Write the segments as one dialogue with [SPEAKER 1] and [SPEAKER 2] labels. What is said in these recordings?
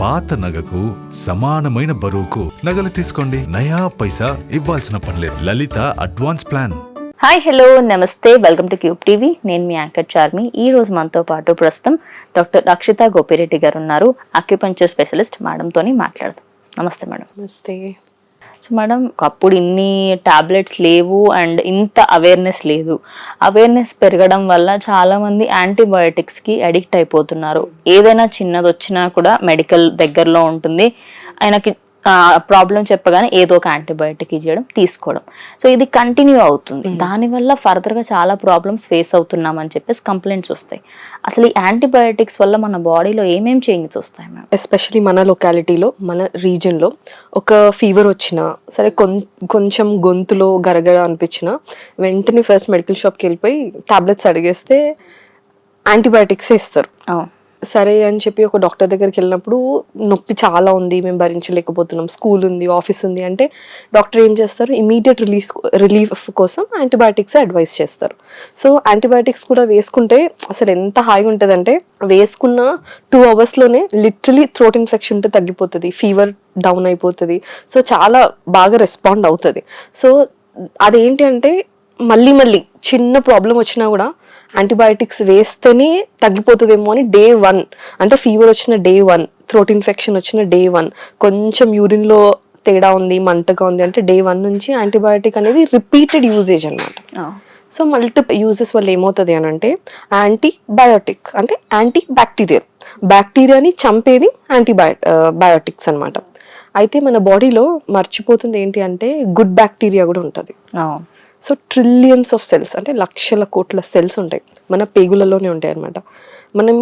[SPEAKER 1] పాత నగకు సమానమైన బరువుకు నగలు తీసుకోండి. నయా పైసా ఇవ్వాల్సిన పనిలేదు Lalitha advance plan.
[SPEAKER 2] Hi hello నమస్తే. Welcome to Cube TV. నేను మీ యాంకర్ చార్మి. ఈ రోజు మనతో పాటు ప్రస్తుతం డాక్టర్ రక్షిత గోపిరెడ్డి గారు ఉన్నారు. అక్యుపంచర్ స్పెషలిస్ట్ మేడంతోని మాట్లాడదాం. నమస్తే మేడం.
[SPEAKER 3] నమస్తే.
[SPEAKER 2] So madam. ఒకప్పుడు ఇన్ని టాబ్లెట్స్ లేవు అండ్ ఇంత అవేర్నెస్ లేదు. అవేర్నెస్ పెరగడం వల్ల చాలా మంది యాంటీబయోటిక్స్కి అడిక్ట్ అయిపోతున్నారు. ఏదైనా చిన్నది వచ్చినా కూడా మెడికల్ దగ్గరలో ఉంటుంది. ఆయనకి ప్రాబ్లం చెప్పగానే ఏదో ఒక యాంటీబయోటిక్ ఇచ్చేయడం తీసుకోవడం. సో ఇది కంటిన్యూ అవుతుంది. దానివల్ల further గా చాలా ప్రాబ్లమ్స్ ఫేస్ అవుతున్నామని చెప్పేసి కంప్లైంట్స్ వస్తాయి. అసలు ఈ యాంటీబయోటిక్స్ వల్ల మన బాడీలో ఏమేం చేంజెస్ వస్తాయి మ్యామ్
[SPEAKER 3] ఎస్పెషలీ మన లొకాలిటీలో మన రీజన్లో ఒక ఫీవర్ వచ్చినా సరే కొం కొంచెం గొంతులో గరగర అనిపించినా వెంటనే ఫస్ట్ మెడికల్ షాప్కి వెళ్ళిపోయి టాబ్లెట్స్ అడిగేస్తే యాంటీబయాటిక్స్ ఇస్తారు. సరే అని చెప్పి ఒక డాక్టర్ దగ్గరికి వెళ్ళినప్పుడు నొప్పి చాలా ఉంది మేము భరించలేకపోతున్నాం స్కూల్ ఉంది ఆఫీస్ ఉంది అంటే డాక్టర్ ఏం చేస్తారు? ఇమీడియట్ రిలీఫ్ రిలీఫ్ కోసం యాంటీబయాటిక్స్ అడ్వైస్ చేస్తారు. సో యాంటీబయాటిక్స్ కూడా వేసుకుంటే అసలు ఎంత హాయిగా ఉంటుందంటే వేసుకున్న టూ అవర్స్లోనే లిటరలీ థ్రోట్ ఇన్ఫెక్షన్ ఉంటే తగ్గిపోతుంది ఫీవర్ డౌన్ అయిపోతుంది. సో చాలా బాగా రెస్పాండ్ అవుతుంది. సో అదేంటి అంటే మళ్ళీ మళ్ళీ చిన్న ప్రాబ్లం వచ్చినా కూడా యాంటీబయాటిక్స్ వేస్తేనే తగ్గిపోతుందేమో అని డే వన్ అంటే ఫీవర్ వచ్చిన డే వన్ థ్రోట్ ఇన్ఫెక్షన్ వచ్చిన డే వన్ కొంచెం యూరిన్లో తేడా ఉంది మంటగా ఉంది అంటే డే వన్ నుంచి యాంటీబయాటిక్ అనేది రిపీటెడ్ యూజేజ్ అన్నమాట. సో మల్టిపుల్ యూజెస్ వల్ల ఏమవుతుంది అని అంటే యాంటీబయోటిక్ అంటే యాంటీ బ్యాక్టీరియల్ బ్యాక్టీరియాని చంపేది యాంటీబయో బయోటిక్స్ అనమాట అయితే మన బాడీలో మర్చిపోతుంది ఏంటి అంటే గుడ్ బ్యాక్టీరియా కూడా ఉంటుంది. సో ట్రిలియన్స్ ఆఫ్ సెల్స్ అంటే లక్షల కోట్ల సెల్స్ ఉంటాయి. మన పేగులలోనే ఉంటాయి అన్నమాట. మనం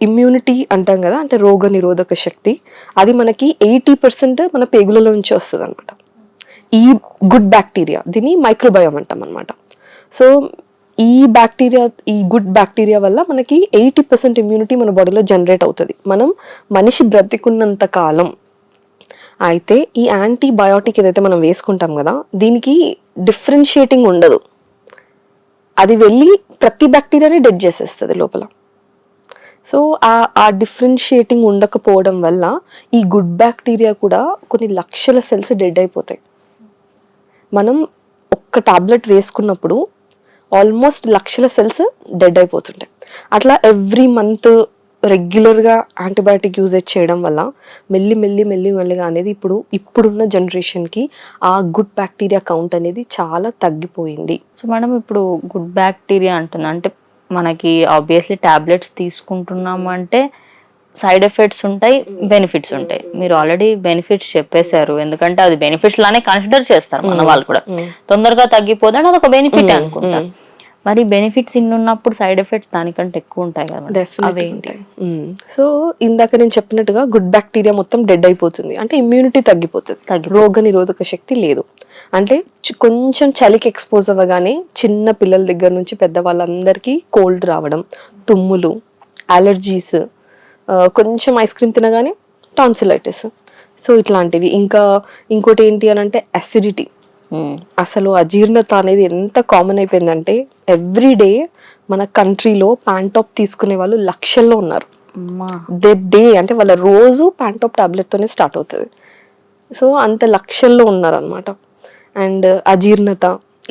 [SPEAKER 3] ఇమ్యూనిటీ అంటాం కదా అంటే రోగ నిరోధక శక్తి అది మనకి ఎయిటీ పర్సెంట్ మన పేగులలో నుంచి వస్తుంది అనమాట ఈ గుడ్ బ్యాక్టీరియా దీన్ని మైక్రోబయోమ్ అంటాం అనమాట సో ఈ బ్యాక్టీరియా ఈ గుడ్ బ్యాక్టీరియా వల్ల మనకి ఎయిటీ పర్సెంట్ ఇమ్యూనిటీ మన బాడీలో జనరేట్ అవుతుంది. మనం మనిషి బ్రతికున్నంత కాలం అయితే ఈ యాంటీబయాటిక్ ఏదైతే మనం వేసుకుంటాం కదా దీనికి డిఫరెన్షియేటింగ్ ఉండదు. అది వెళ్ళి ప్రతి బ్యాక్టీరియాని డెడ్ చేసేస్తుంది లోపల. సో ఆ ఆ డిఫరెన్షియేటింగ్ ఉండకపోవడం వల్ల ఈ గుడ్ బ్యాక్టీరియా కూడా కొన్ని లక్షల సెల్స్ డెడ్ అయిపోతాయి. మనం ఒక్క టాబ్లెట్ వేసుకున్నప్పుడు ఆల్మోస్ట్ లక్షల సెల్స్ డెడ్ అయిపోతుంటాయి. అట్లా ఎవ్రీ మంత్ రెగ్యులర్గా యాంటీబయాటిక్ యూజేజ్ చేయడం వల్ల మెల్లి మెల్లి మెల్లి మెల్లిగా అనేది ఇప్పుడు ఇప్పుడున్న జనరేషన్కి ఆ గుడ్ బ్యాక్టీరియా కౌంట్ అనేది చాలా తగ్గిపోయింది.
[SPEAKER 2] సో మేడం ఇప్పుడు గుడ్ బ్యాక్టీరియా అంటున్నా అంటే మనకి ఆబ్వియస్లీ టాబ్లెట్స్ తీసుకుంటున్నాము అంటే సైడ్ ఎఫెక్ట్స్ ఉంటాయి బెనిఫిట్స్ ఉంటాయి. మీరు ఆల్రెడీ బెనిఫిట్స్ చెప్పేశారు ఎందుకంటే అది బెనిఫిట్స్ లానే కన్సిడర్ చేస్తారు మన వాళ్ళు కూడా. తొందరగా తగ్గిపోతే అది ఒక బెనిఫిట్ అనుకుంటారు మరి బెనిఫిట్స్ ఇన్ని ఉన్నప్పుడు సైడ్ ఎఫెక్ట్స్ దానికంటే ఎక్కువ ఉంటాయి కదా. అవేంటి
[SPEAKER 3] సో ఇందాక నేను చెప్పినట్టుగా గుడ్ బ్యాక్టీరియా మొత్తం డెడ్ అయిపోతుంది. అంటే ఇమ్యూనిటీ తగ్గిపోతుంది. రోగ నిరోధక శక్తి లేదు. అంటే కొంచెం చలికి ఎక్స్పోజ్ అవ్వగానే చిన్న పిల్లల దగ్గర నుంచి పెద్ద వాళ్ళందరికీ కోల్డ్ రావడం తుమ్ములు అలర్జీస్ కొంచెం ఐస్ క్రీమ్ తినగానే టాన్సిలైటిస్ సో ఇట్లాంటివి. ఇంకా ఇంకోటి ఏంటి అని అంటే అసిడిటీ. అసలు అజీర్ణత అనేది ఎంత కామన్ అయిపోయిందంటే ఎవ్రీ డే మన కంట్రీలో ప్యాంటాప్ తీసుకునే వాళ్ళు లక్షల్లో ఉన్నారు. దే డే అంటే వాళ్ళ రోజు ప్యాంటాప్ టాబ్లెట్తోనే స్టార్ట్ అవుతుంది. సో అంత లక్షల్లో ఉన్నారనమాట అండ్ అజీర్ణత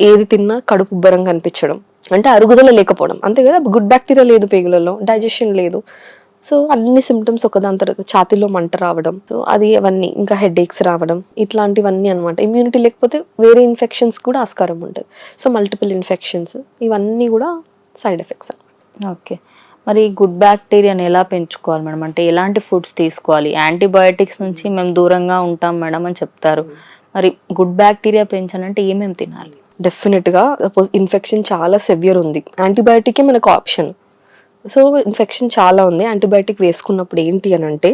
[SPEAKER 3] ఏది తిన్నా కడుపు ఉబ్బరంగా అనిపించడం. అంటే అరుగుదల లేకపోవడం. అంతే కదా గుడ్ బ్యాక్టీరియా లేదు పేగులలో డైజెషన్ లేదు. సో అన్ని సిమ్టమ్స్ ఒకదాని తర్వాత ఛాతీలో మంట రావడం సో అది అవన్నీ ఇంకా హెడ్ ఏక్స్ రావడం ఇట్లాంటివన్నీ అనమాట ఇమ్యూనిటీ లేకపోతే వేరే ఇన్ఫెక్షన్స్ కూడా ఆస్కారం ఉంటుంది. సో మల్టిపుల్ ఇన్ఫెక్షన్స్ ఇవన్నీ కూడా సైడ్ ఎఫెక్ట్స్
[SPEAKER 2] ఓకే. మరి గుడ్ బ్యాక్టీరియాని ఎలా పెంచుకోవాలి మేడం? అంటే ఎలాంటి ఫుడ్స్ తీసుకోవాలి? యాంటీబయోటిక్స్ నుంచి మేము దూరంగా ఉంటాం మేడం అని చెప్తారు. మరి గుడ్ బ్యాక్టీరియా పెంచాలంటే ఏమేమి తినాలి?
[SPEAKER 3] డెఫినెట్గా సపోజ్ ఇన్ఫెక్షన్ చాలా సెవియర్ ఉంది. యాంటీబయాటికే మనకు ఆప్షన్ సో ఇన్ఫెక్షన్ చాలా ఉంది. యాంటీబయాటిక్ వేసుకున్నప్పుడు ఏంటి అని అంటే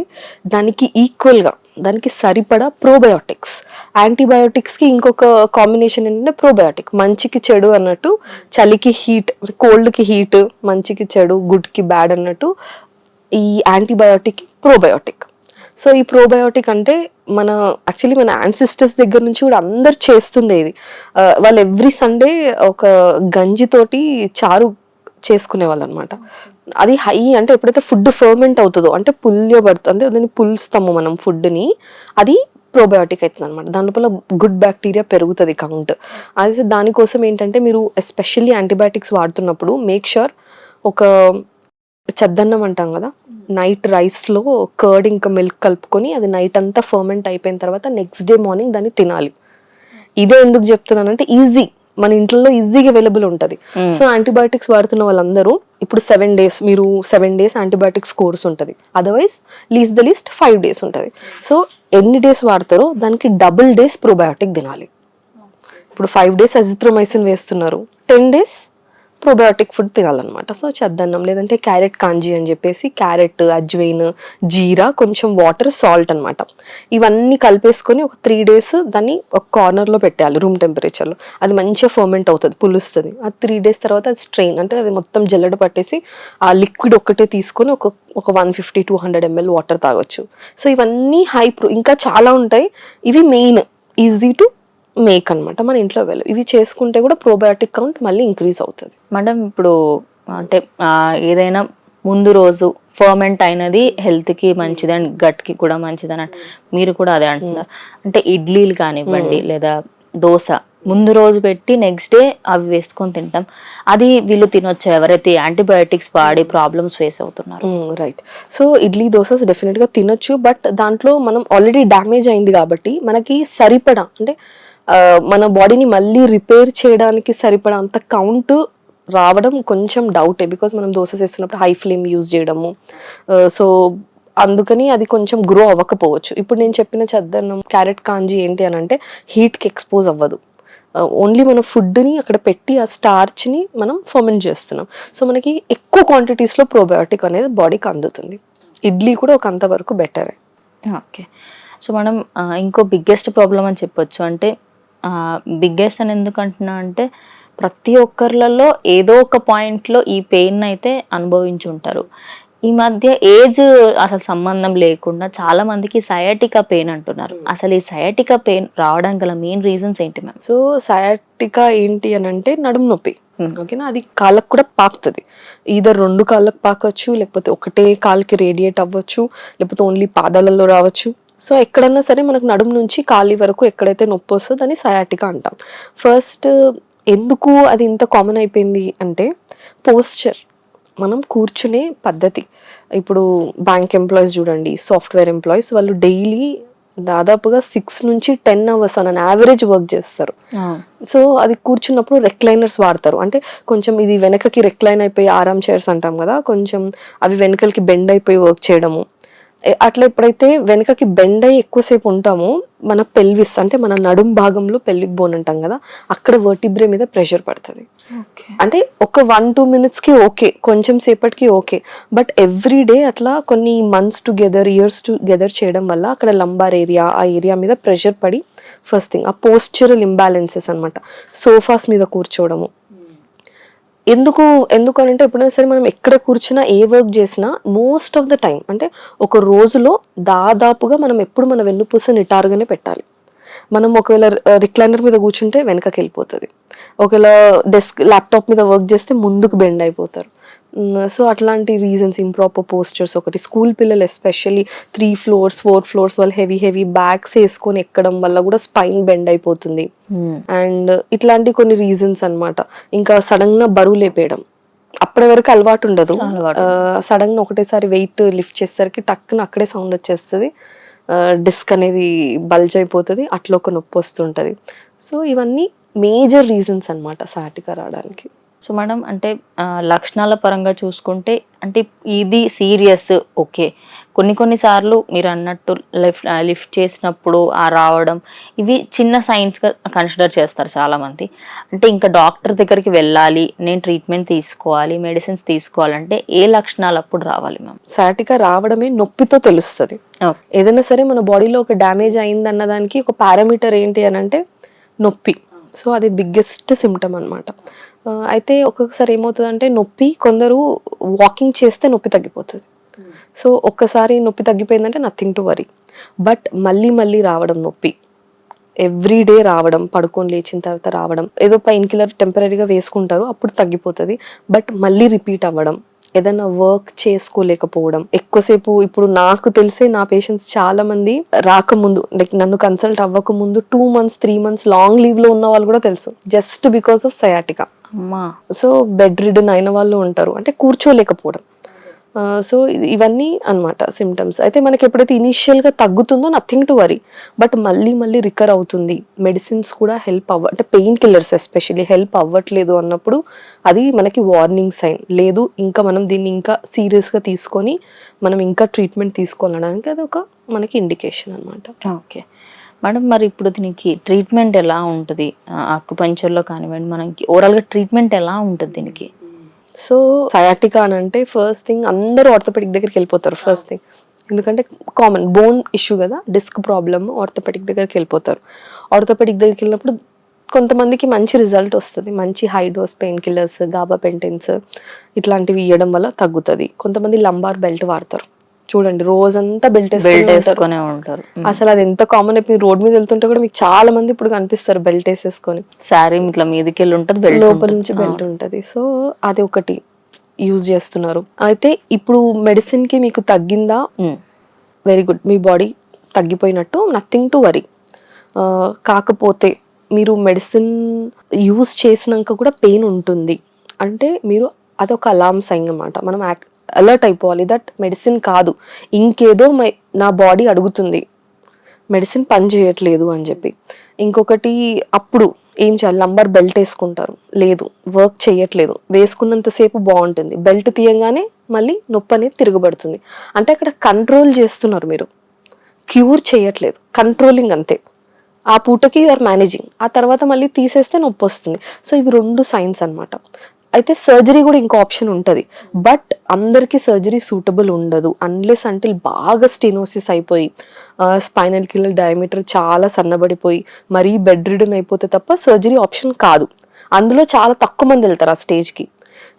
[SPEAKER 3] దానికి ఈక్వల్గా దానికి సరిపడా ప్రోబయోటిక్స్ యాంటీబయోటిక్స్కి ఇంకొక కాంబినేషన్ ఏంటంటే ప్రోబయోటిక్ మంచికి చెడు అన్నట్టు చలికి హీట్ కోల్డ్కి హీట్ మంచికి చెడు గుడ్కి బ్యాడ్ అన్నట్టు ఈ యాంటీబయోటిక్ ప్రోబయోటిక్ సో ఈ ప్రోబయోటిక్ అంటే మన యాక్చువల్లీ మన యాన్సిస్టర్స్ దగ్గర నుంచి కూడా అందరు చేస్తుంది ఇది. వాళ్ళు ఎవ్రీ సండే ఒక గంజితోటి చారు చేసుకునే వాళ్ళు అనమాట అది హై అంటే ఎప్పుడైతే ఫుడ్ ఫర్మెంట్ అవుతుందో అంటే పుల్యబడుతుంది అంటే దాన్ని పులుస్తాము మనం ఫుడ్ని అది ప్రోబయోటిక్ అవుతుంది అనమాట దాని లోపల గుడ్ బ్యాక్టీరియా పెరుగుతుంది కౌంట్. అది దానికోసం ఏంటంటే మీరు ఎస్పెషల్లీ యాంటీబయాటిక్స్ వాడుతున్నప్పుడు మేక్ షూర్ ఒక చద్దన్నం అంటాం కదా నైట్ రైస్లో కర్డ్ ఇంకా మిల్క్ కలుపుకొని అది నైట్ అంతా ఫర్మెంట్ అయిపోయిన తర్వాత నెక్స్ట్ డే మార్నింగ్ దాన్ని తినాలి. ఇదే ఎందుకు చెప్తున్నానంటే ఈజీ మన ఇంట్లో ఈజీగా అవైలబుల్ ఉంటుంది. సో యాంటీబయాటిక్స్ వాడుతున్న వాళ్ళందరూ ఇప్పుడు సెవెన్ డేస్ మీరు సెవెన్ డేస్ యాంటీబయాటిక్స్ కోర్స్ ఉంటుంది. Otherwise least the list five days ఉంటుంది. సో ఎన్ని డేస్ వాడతారో దానికి డబుల్ డేస్ ప్రోబయాటిక్ తినాలి. ఇప్పుడు ఫైవ్ డేస్ అజిత్రోమైసిన్ వేస్తున్నారు. టెన్ డేస్ ప్రోబయోటిక్ ఫుడ్ తినాలన్నమాట. సో చెద్దన్నం లేదంటే క్యారెట్ కాంజీ అని చెప్పేసి క్యారెట్ అజ్వైన్ జీరా కొంచెం వాటర్ సాల్ట్ అనమాట ఇవన్నీ కలిపేసుకొని ఒక త్రీ డేస్ దాన్ని ఒక కార్నర్లో పెట్టాలి రూమ్ టెంపరేచర్లో అది మంచిగా ఫర్మెంట్ అవుతుంది పులుస్తుంది. ఆ త్రీ డేస్ తర్వాత అది స్ట్రెయిన్ అంటే అది మొత్తం జల్లడ పట్టేసి ఆ లిక్విడ్ ఒక్కటే తీసుకొని ఒక ఒక one fifty two hundred ML water తాగొచ్చు. సో ఇవన్నీ హై ప్రో ఇంకా చాలా ఉంటాయి. ఇవి మెయిన్ ఈజీ టు మేక్ అన్నమాట. మన ఇంట్లో వెళ్ళు ఇవి చేసుకుంటే కూడా ప్రోబయాటిక్ కౌంట్ మళ్ళీ ఇంక్రీజ్ అవుతుంది.
[SPEAKER 2] మేడం ఇప్పుడు అంటే ఏదైనా ముందు రోజు ఫర్మెంట్ అయినది health కి మంచిది అండ్ gut కి కూడా మంచిదని అంట మీరు కూడా అదే అంటున్నారు. అంటే ఇడ్లీలు కానివ్వండి లేదా దోశ ముందు రోజు పెట్టి నెక్స్ట్ డే అవి వేసుకొని తింటాం. అది వీళ్ళు తినొచ్చు. ఎవరైతే యాంటీబయాటిక్స్ వాడి ప్రాబ్లమ్స్ ఫేస్ అవుతున్నారు.
[SPEAKER 3] రైట్ సో ఇడ్లీ దోస డెఫినెట్గా తినొచ్చు. బట్ దాంట్లో మనం ఆల్రెడీ డ్యామేజ్ అయింది కాబట్టి మనకి సరిపడా అంటే మన బాడీని మళ్ళీ రిపేర్ చేయడానికి సరిపడా అంత కౌంట్ రావడం కొంచెం డౌటే బికాజ్ మనం దోశ వేస్తున్నప్పుడు హై ఫ్లేమ్ యూజ్ చేయడము. సో అందుకని అది కొంచెం గ్రో అవ్వకపోవచ్చు. ఇప్పుడు నేను చెప్పిన చద్దన్నం క్యారెట్ కాంజీ ఏంటి అని అంటే హీట్కి ఎక్స్పోజ్ అవ్వదు. ఓన్లీ మన ఫుడ్ని అక్కడ పెట్టి ఆ స్టార్చ్ని మనం ఫర్మెంట్ చేస్తున్నాం. సో మనకి ఎక్కువ క్వాంటిటీస్లో ప్రోబయోటిక్ అనేది బాడీకి అందుతుంది. ఇడ్లీ కూడా ఒక అంతవరకు బెటరే
[SPEAKER 2] ఓకే. సో మనం ఇంకో బిగ్గెస్ట్ ప్రాబ్లం అని చెప్పొచ్చు అంటే బిగ్గెస్ట్ అని ఎందుకు అంటున్నా అంటే ప్రతి ఒక్కరిలలో ఏదో ఒక పాయింట్లో ఈ పెయిన్ అయితే అనుభవించి ఉంటారు ఈ మధ్య ఏజ్ అసలు సంబంధం లేకుండా చాలా మందికి సయాటికా పెయిన్ అంటున్నారు. అసలు ఈ సయాటికా పెయిన్ రావడం గల మెయిన్ రీజన్స్ ఏంటి మ్యామ్
[SPEAKER 3] సో సయాటికా ఏంటి అని అంటే నడుము నొప్పి.
[SPEAKER 2] Hmm.
[SPEAKER 3] ఓకేనా అది కాళ్ళకు కూడా పాకుతుంది. ఈధర్ రెండు కాళ్ళకు పాకవచ్చు లేకపోతే ఒకటే కాలుకి రేడియేట్ అవ్వచ్చు లేకపోతే ఓన్లీ పాదాలలో రావచ్చు. సో ఎక్కడన్నా సరే మనకు నడుము నుంచి కాలి వరకు ఎక్కడైతే నొప్పి వస్తుందో దాన్ని సయాటికా అంటాం. ఫస్ట్ ఎందుకు అది ఇంత కామన్ అయిపోయింది అంటే పోస్చర్ మనం కూర్చునే పద్ధతి. ఇప్పుడు బ్యాంక్ ఎంప్లాయీస్ చూడండి సాఫ్ట్వేర్ ఎంప్లాయీస్ వాళ్ళు డైలీ దాదాపుగా సిక్స్ నుంచి ten hours on average work చేస్తారు. సో అది కూర్చున్నప్పుడు రెక్లైనర్స్ వాడతారు. అంటే కొంచెం ఇది వెనకకి రెక్లైన్ అయిపోయి ఆరామ్ చైర్స్ అంటాం కదా కొంచెం అవి వెనకలకి బెండ్ అయిపోయి వర్క్ చేయడము. అట్లా ఎప్పుడైతే వెనకకి బెండ్ అయ్యి ఎక్కువసేపు ఉంటామో మన పెల్విస్ అంటే మన నడుం భాగంలో పెల్విక్ బోన్ అంటాం కదా అక్కడ వర్టిబ్రే మీద ప్రెషర్ పడుతుంది. అంటే ఒక వన్ టూ మినిట్స్కి ఓకే కొంచెం సేపటికి ఓకే. బట్ ఎవ్రీ డే అట్లా కొన్ని మంత్స్ టుగెదర్ ఇయర్స్ టుగెదర్ చేయడం వల్ల అక్కడ లంబార్ ఏరియా ఆ ఏరియా మీద ప్రెషర్ పడి ఫస్ట్ థింగ్ ఆ పోస్చరల్ ఇంబ్యాలెన్సెస్ అన్నమాట. సోఫాస్ మీద కూర్చోవడము ఎందుకు ఎందుకు అని అంటే ఎప్పుడైనా సరే మనం ఎక్కడ కూర్చున్నా ఏ వర్క్ చేసినా మోస్ట్ ఆఫ్ ద టైం అంటే ఒక రోజులో దాదాపుగా మనం ఎప్పుడు మన వెన్నుపూస నిటారుగానే పెట్టాలి. మనం ఒకవేళ రిక్లైనర్ మీద కూర్చుంటే వెనకకి వెళ్ళిపోతుంది. ఒకవేళ డెస్క్ ల్యాప్టాప్ మీద వర్క్ చేస్తే ముందుకు బెండ్ అయిపోతారు. సో అట్లాంటి రీజన్స్ ఇంప్రాపర్ పోస్టర్స్ ఒకటి. స్కూల్ పిల్లలు especially three floors four floors వాళ్ళు హెవీ హెవీ బ్యాగ్స్ వేసుకొని ఎక్కడం వల్ల కూడా స్పైన్ బెండ్ అయిపోతుంది. అండ్ ఇట్లాంటి కొన్ని రీజన్స్ అన్నమాట. ఇంకా సడన్గా బరువు లేపేయడం. అప్పటి వరకు అలవాటు ఉండదు. సడన్గా ఒకటేసారి వెయిట్ లిఫ్ట్ చేసేసరికి టక్కున అక్కడే సౌండ్ వచ్చేస్తుంది. డిస్క్ అనేది బల్జ్ అయిపోతుంది. అట్లా ఒక నొప్పి వస్తుంటది. సో ఇవన్నీ మేజర్ రీజన్స్ అన్నమాట సాటిగా రావడానికి.
[SPEAKER 2] సో మేడం అంటే లక్షణాల పరంగా చూసుకుంటే అంటే ఇది సీరియస్ ఓకే. కొన్ని కొన్ని సార్లు మీరు అన్నట్టు లిఫ్ట్ లిఫ్ట్ చేసినప్పుడు ఆ రావడం ఇవి చిన్న సైన్స్గా కన్సిడర్ చేస్తారు చాలామంది. అంటే ఇంకా డాక్టర్ దగ్గరికి వెళ్ళాలి నేను ట్రీట్మెంట్ తీసుకోవాలి మెడిసిన్స్ తీసుకోవాలంటే ఏ లక్షణాలు అప్పుడు రావాలి మ్యామ్
[SPEAKER 3] సాటిగా రావడమే నొప్పితో తెలుస్తుంది. ఏదైనా సరే మన బాడీలో ఒక డ్యామేజ్ అయింది అన్న దానికి ఒక పారామీటర్ ఏంటి అని అంటే నొప్పి. సో అది బిగ్గెస్ట్ సిమ్టమ్ అనమాట అయితే ఒక్కొక్కసారి ఏమవుతుందంటే నొప్పి కొందరు వాకింగ్ చేస్తే నొప్పి తగ్గిపోతుంది. సో ఒక్కసారి నొప్పి తగ్గిపోయిందంటే నథింగ్ టు వరీ బట్ మళ్ళీ మళ్ళీ రావడం నొప్పి. ఎవ్రీ డే రావడం పడుకొని లేచిన తర్వాత రావడం ఏదో పెయిన్ కిల్లర్ టెంపరీగా వేసుకుంటారు అప్పుడు తగ్గిపోతుంది. బట్ మళ్ళీ రిపీట్ అవ్వడం ఏదైనా వర్క్ చేసుకోలేకపోవడం. ఎక్కువసేపు ఇప్పుడు నాకు తెలిసే నా పేషెంట్స్ చాలా మంది రాకముందు లైక్ నన్ను కన్సల్ట్ అవ్వక ముందు two months three months long లీవ్లో ఉన్న వాళ్ళు కూడా తెలుసు. Just because of sciatica so bedridden అయిన వాళ్ళు ఉంటారు. అంటే కూర్చోలేకపోవడం. సో ఇవన్నీ అనమాట సిమ్టమ్స్ అయితే మనకి ఎప్పుడైతే ఇనీషియల్గా తగ్గుతుందో నథింగ్ టు వరీ బట్ మళ్ళీ మళ్ళీ రికర్ అవుతుంది. మెడిసిన్స్ కూడా హెల్ప్ అవ్వ అంటే పెయిన్ కిల్లర్స్ ఎస్పెషల్లీ హెల్ప్ అవ్వట్లేదు అన్నప్పుడు అది మనకి వార్నింగ్ సైన్ లేదు ఇంకా మనం దీన్ని ఇంకా సీరియస్గా తీసుకొని మనం ఇంకా ట్రీట్మెంట్ తీసుకోవాలనడానికి అది ఒక మనకి ఇండికేషన్ అనమాట
[SPEAKER 2] ఓకే. మేడం మరి ఇప్పుడు దీనికి ట్రీట్మెంట్ ఎలా ఉంటుంది? అక్కుపంచర్లో కానివ్వండి మనకి ఓవరాల్గా ట్రీట్మెంట్ ఎలా ఉంటుంది దీనికి?
[SPEAKER 3] సో సయాటికా అని అంటే ఫస్ట్ థింగ్ అందరూ ఆర్థోపెడిక్ దగ్గరికి వెళ్ళిపోతారు ఫస్ట్ థింగ్ ఎందుకంటే కామన్ బోన్ ఇష్యూ కదా డిస్క్ ప్రాబ్లమ్ ఆర్థోపెడిక్ దగ్గరికి వెళ్ళిపోతారు. ఆర్థోపెడిక్ దగ్గరికి వెళ్ళినప్పుడు కొంతమందికి మంచి రిజల్ట్ వస్తుంది. మంచి high dose pain killers gabapentins ఇట్లాంటివి ఇవ్వడం వల్ల తగ్గుతుంది. కొంతమంది లంబార్ బెల్ట్ వాడతారు. చూడండి రోజంతా బెల్ట్
[SPEAKER 2] బెల్ట్
[SPEAKER 3] వేసుకొని
[SPEAKER 2] ఉంటారు.
[SPEAKER 3] అసలు అది ఎంత కామన్ అయిపోయి రోడ్ మీద వెళ్తుంటే కూడా మీకు చాలా మంది ఇప్పుడు కనిపిస్తారు బెల్ట్ వేసేసుకొని.
[SPEAKER 2] శారీ ఇట్లా మీదకి వెళ్ళి ఉంటుంది బెల్ట్
[SPEAKER 3] లోపల నుంచి బెల్ట్ ఉంటది. సో అది ఒకటి యూజ్ చేస్తున్నారు. అయితే ఇప్పుడు మెడిసిన్కి మీకు తగ్గిందా? వెరీ గుడ్ మీ బాడీ తగ్గిపోయినట్టు నథింగ్ టు వరీ కాకపోతే మీరు మెడిసిన్ యూజ్ చేసినాక కూడా పెయిన్ ఉంటుంది. అంటే మీరు అదొక అలామ్ సైన్ అన్నమాట. మనం అలర్ట్ అయిపోవాలి. దట్ మెడిసిన్ కాదు. ఇంకేదో మై నా బాడీ అడుగుతుంది. మెడిసిన్ పని చేయట్లేదు అని చెప్పి. ఇంకొకటి అప్పుడు ఏం చేయాలి? లంబర్ బెల్ట్ వేసుకుంటారు. లేదు వర్క్ చేయట్లేదు. వేసుకున్నంతసేపు బాగుంటుంది. బెల్ట్ తీయంగానే మళ్ళీ నొప్పి అనేది తిరగబడుతుంది. అంటే అక్కడ కంట్రోల్ చేస్తున్నారు మీరు. క్యూర్ చేయట్లేదు. కంట్రోలింగ్ అంతే. ఆ పూటకి యూఆర్ మేనేజింగ్ ఆ తర్వాత మళ్ళీ తీసేస్తే నొప్పి వస్తుంది. సో ఇవి రెండు సైన్స్ అన్నమాట. అయితే సర్జరీ కూడా ఇంకో ఆప్షన్ ఉంటుంది. బట్ అందరికీ సర్జరీ సూటబుల్ ఉండదు. అన్లెస్ అంటే బాగా స్టెనోసిస్ అయిపోయి స్పైనల్ కిల్లర్ డయామీటర్ చాలా సన్నబడిపోయి మరీ బెడ్ రిడన్ అయిపోతే తప్ప సర్జరీ ఆప్షన్ కాదు. అందులో చాలా తక్కువ మంది వెళ్తారు ఆ స్టేజ్కి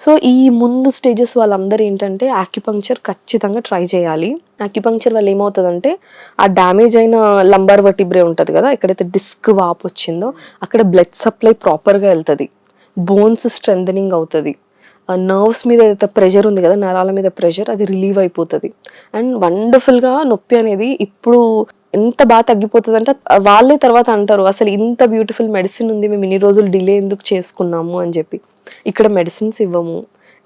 [SPEAKER 3] సో ఈ ముందు స్టేజెస్ వాళ్ళందరూ ఏంటంటే ఆక్యుపంక్చర్ ఖచ్చితంగా ట్రై చేయాలి. ఆక్యుపంక్చర్ వల్ల ఏమవుతుందంటే ఆ డ్యామేజ్ అయిన లంబార్ వర్టిబ్రే ఉంటుంది కదా ఎక్కడైతే డిస్క్ వాపు వచ్చిందో అక్కడ బ్లడ్ సప్లై ప్రాపర్గా వెళ్తుంది. బోన్స్ స్ట్రెంథనింగ్ అవుతుంది. నర్వ్స్ మీద ఏదైతే ప్రెషర్ ఉంది కదా నరాల మీద ప్రెషర్ అది రిలీవ్ అయిపోతుంది. అండ్ వండర్ఫుల్గా నొప్పి అనేది ఇప్పుడు ఎంత బాగా తగ్గిపోతుంది అంటే వాళ్ళే తర్వాత అంటారు అసలు ఇంత బ్యూటిఫుల్ మెడిసిన్ ఉంది మేము ఇన్ని రోజులు డిలే ఎందుకు చేసుకున్నాము? అని చెప్పి. ఇక్కడ మెడిసిన్స్ ఇవ్వము.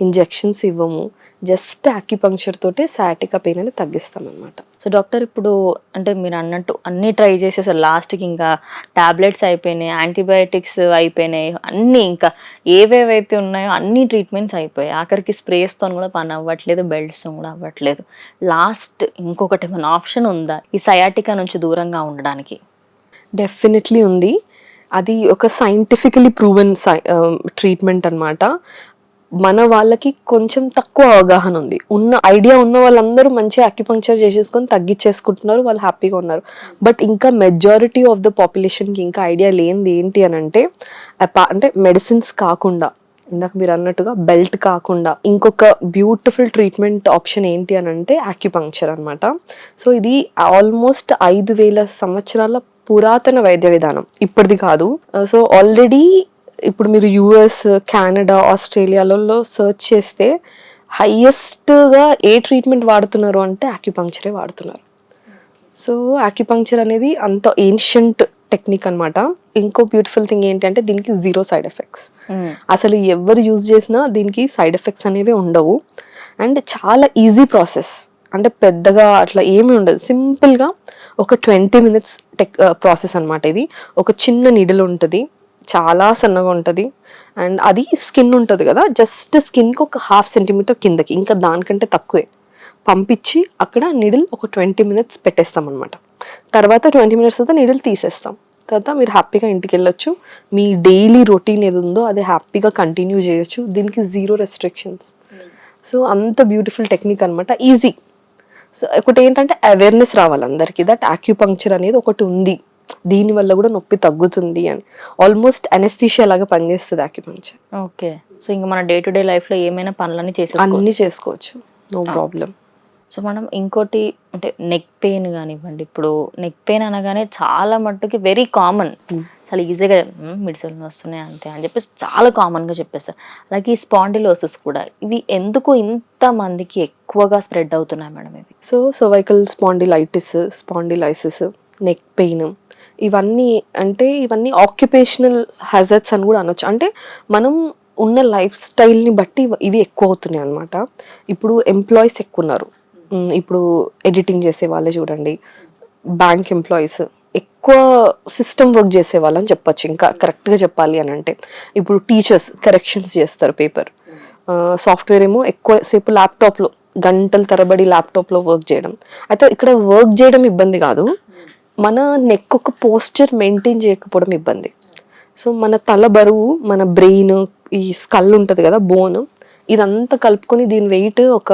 [SPEAKER 3] ఇంజెక్షన్స్ ఇవ్వము. జస్ట్ ఆక్యుపంక్చర్ తోటే సాటికా పెయిన్ అనేది తగ్గిస్తాం అనమాట
[SPEAKER 2] సో డాక్టర్ ఇప్పుడు అంటే మీరు అన్నట్టు అన్ని ట్రై చేసేసారు లాస్ట్కి ఇంకా టాబ్లెట్స్ అయిపోయినాయి యాంటీబయాటిక్స్ అయిపోయినాయి అన్నీ ఇంకా ఏవేవైతే ఉన్నాయో అన్ని ట్రీట్మెంట్స్ అయిపోయాయి. ఆఖరికి స్ప్రేస్తో కూడా పని అవ్వట్లేదు బెల్ట్స్తో కూడా అవ్వట్లేదు. లాస్ట్ ఇంకొకటి ఏమైనా ఆప్షన్ ఉందా? ఈ సయాటికా నుంచి దూరంగా ఉండడానికి.
[SPEAKER 3] డెఫినెట్లీ ఉంది. అది ఒక సైంటిఫికలీ ప్రూవెన్ ట్రీట్మెంట్ అన్నమాట. మన వాళ్ళకి కొంచెం తక్కువ అవగాహన ఉంది. ఉన్న ఐడియా ఉన్న వాళ్ళందరూ మంచిగా అక్యుపంక్చర్ చేసేసుకొని తగ్గించేసుకుంటున్నారు వాళ్ళు హ్యాపీగా ఉన్నారు. బట్ ఇంకా మెజారిటీ ఆఫ్ ద పాపులేషన్కి ఇంకా ఐడియా లేనిది ఏంటి అని అంటే అంటే మెడిసిన్స్ కాకుండా ఇందాక మీరు అన్నట్టుగా బెల్ట్ కాకుండా ఇంకొక బ్యూటిఫుల్ ట్రీట్మెంట్ ఆప్షన్ ఏంటి అని అంటే యాక్యుపంక్చర్ అనమాట సో ఇది ఆల్మోస్ట్ ఐదు వేల సంవత్సరాల పురాతన వైద్య విధానం. ఇప్పటిది కాదు. సో ఆల్రెడీ ఇప్పుడు మీరు యుఎస్ కెనడా ఆస్ట్రేలియాలలో సర్చ్ చేస్తే హైయెస్ట్గా ఏ ట్రీట్మెంట్ వాడుతున్నారు అంటే ఆక్యుపంక్చరే వాడుతున్నారు. సో ఆక్యుపంక్చర్ అనేది అంత ఏన్షియంట్ టెక్నిక్ అన్నమాట. ఇంకో బ్యూటిఫుల్ థింగ్ ఏంటంటే దీనికి జీరో సైడ్ ఎఫెక్ట్స్ అసలు ఎవరు యూజ్ చేసినా దీనికి సైడ్ ఎఫెక్ట్స్ అనేవి ఉండవు. అండ్ చాలా ఈజీ ప్రాసెస్ అంటే పెద్దగా అట్లా ఏమీ ఉండదు. సింపుల్గా ఒక ట్వంటీ మినిట్స్ టెక్ ప్రాసెస్ అన్నమాట ఇది. ఒక చిన్న నీడిల్ ఉంటుంది. చాలా సన్నగా ఉంటుంది. అండ్ అది స్కిన్ ఉంటుంది కదా జస్ట్ స్కిన్కి ఒక హాఫ్ సెంటీమీటర్ కిందకి ఇంకా దానికంటే తక్కువే. పంపించి అక్కడ నీడిల్ ఒక ట్వంటీ మినిట్స్ పెట్టేస్తాం అనమాట తర్వాత ట్వంటీ మినిట్స్ తర్వాత నీడిల్ తీసేస్తాం. తర్వాత మీరు హ్యాపీగా ఇంటికి వెళ్ళొచ్చు. మీ డైలీ రొటీన్ ఏది ఉందో అది హ్యాపీగా కంటిన్యూ చేయొచ్చు. దీనికి జీరో రెస్ట్రిక్షన్స్. సో అంత బ్యూటిఫుల్ టెక్నిక్ అనమాట ఈజీ. సో ఒకటి ఏంటంటే అవేర్నెస్ రావాలి అందరికీ. దట్ ఆక్యుపంక్చర్ అనేది ఒకటి ఉంది. దీని వల్ల కూడా నొప్పి తగ్గుతుంది అని. ఆల్మోస్ట్ అనెస్థీషియా లాగా పనిచేస్తుంది ఆక్యుపంక్చర్
[SPEAKER 2] ఓకే. సో ఇంకా మన డే టు డే లైఫ్లో ఏమైనా పనులన్నీ చేసేసుకోవచ్చు.
[SPEAKER 3] అన్ని చేసుకోవచ్చు. నో ప్రాబ్లం
[SPEAKER 2] సో మనం ఇంకోటి అంటే నెక్ పెయిన్ కానివ్వండి. ఇప్పుడు నెక్ పెయిన్ అనగానే చాలా మట్టుకి వెరీ కామన్ చాలా ఈజీగా మిడిసిల్ వస్తున్నాయి అంతే అని చెప్పేసి చాలా కామన్గా చెప్పేస్తారు. అలాగే ఈ స్పాండిలోసిస్ కూడా. ఇవి ఎందుకు ఇంత మందికి ఎక్కువగా స్ప్రెడ్ అవుతున్నాయి మేడం ఇవి?
[SPEAKER 3] So cervical spondylitis spondylosis neck pain ఇవన్నీ అంటే ఇవన్నీ ఆక్యుపేషనల్ హ్యాజర్డ్స్ అని కూడా అనొచ్చు. అంటే మనం ఉన్న లైఫ్ స్టైల్ని బట్టి ఇవి ఎక్కువ అవుతున్నాయి అనమాట ఇప్పుడు ఎంప్లాయీస్ ఎక్కువ ఉన్నారు. ఇప్పుడు ఎడిటింగ్ చేసే వాళ్ళే చూడండి. బ్యాంక్ ఎంప్లాయీస్ ఎక్కువ సిస్టమ్ వర్క్ చేసే వాళ్ళని చెప్పచ్చు. ఇంకా కరెక్ట్గా చెప్పాలి అని అంటే. ఇప్పుడు టీచర్స్ కరెక్షన్స్ చేస్తారు పేపర్ సాఫ్ట్వేర్ ఏమో ఎక్కువసేపు ల్యాప్టాప్లో గంటల తరబడి ల్యాప్టాప్లో వర్క్ చేయడం. అయితే ఇక్కడ వర్క్ చేయడం ఇబ్బంది కాదు. మన నెక్ ఒక పోస్చర్ మెయింటైన్ చేయకపోవడం ఇబ్బంది. సో మన తల బరువు మన బ్రెయిన్ ఈ స్కల్ ఉంటుంది కదా బోన్ ఇదంతా కలుపుకొని దీని వెయిట్ ఒక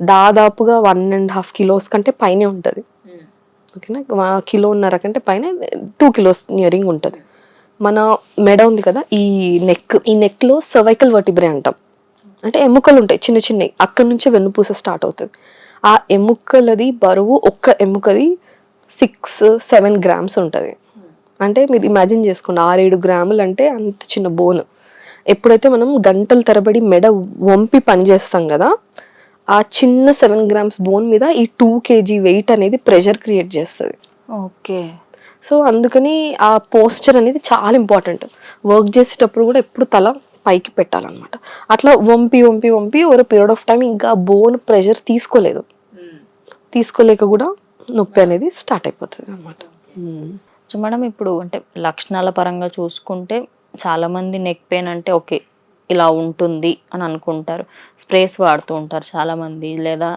[SPEAKER 3] దాదాపుగా వన్ అండ్ హాఫ్ కిలోస్ కంటే పైనే ఉంటుంది. ఓకేనా కిలోన్నర కంటే పైన టూ కిలోస్ నియరింగ్ ఉంటుంది. మన మెడ ఉంది కదా ఈ నెక్ ఈ నెక్లో సర్వైకల్ వర్టిబ్రే అంటాం. అంటే ఎముకలు ఉంటాయి చిన్న చిన్నవి. అక్కడి నుంచే వెన్నుపూస స్టార్ట్ అవుతుంది. ఆ ఎముకలది బరువు ఒక్క ఎముకది సిక్స్ సెవెన్ గ్రామ్స్ ఉంటుంది. అంటే మీరు ఇమాజిన్ చేసుకోండి ఆరేడు గ్రాములు అంటే అంత చిన్న బోన్. ఎప్పుడైతే మనం గంటల తరబడి మెడ వంపి పని చేస్తాం కదా ఆ చిన్న సెవెన్ గ్రామ్స్ బోన్ మీద ఈ టూ కేజీ వెయిట్ అనేది ప్రెషర్ క్రియేట్ చేస్తుంది.
[SPEAKER 2] ఓకే.
[SPEAKER 3] సో అందుకని ఆ పోస్చర్ అనేది చాలా ఇంపార్టెంట్. వర్క్ చేసేటప్పుడు కూడా ఎప్పుడు తల పైకి పెట్టాలన్నమాట. అట్లా వంపి వంపి వంపి ఓవర్ పీరియడ్ ఆఫ్ టైం ఇంకా బోన్ ప్రెషర్ తీసుకోలేదు. తీసుకోలేక కూడా నొప్పి అనేది స్టార్ట్ అయిపోతుంది అనమాట
[SPEAKER 2] సో మేడం ఇప్పుడు అంటే లక్షణాల పరంగా చూసుకుంటే చాలా మంది నెక్ పెయిన్ అంటే ఓకే ఇలా ఉంటుంది అని అనుకుంటారు. స్ప్రేస్ వాడుతూ ఉంటారు చాలా మంది లేదా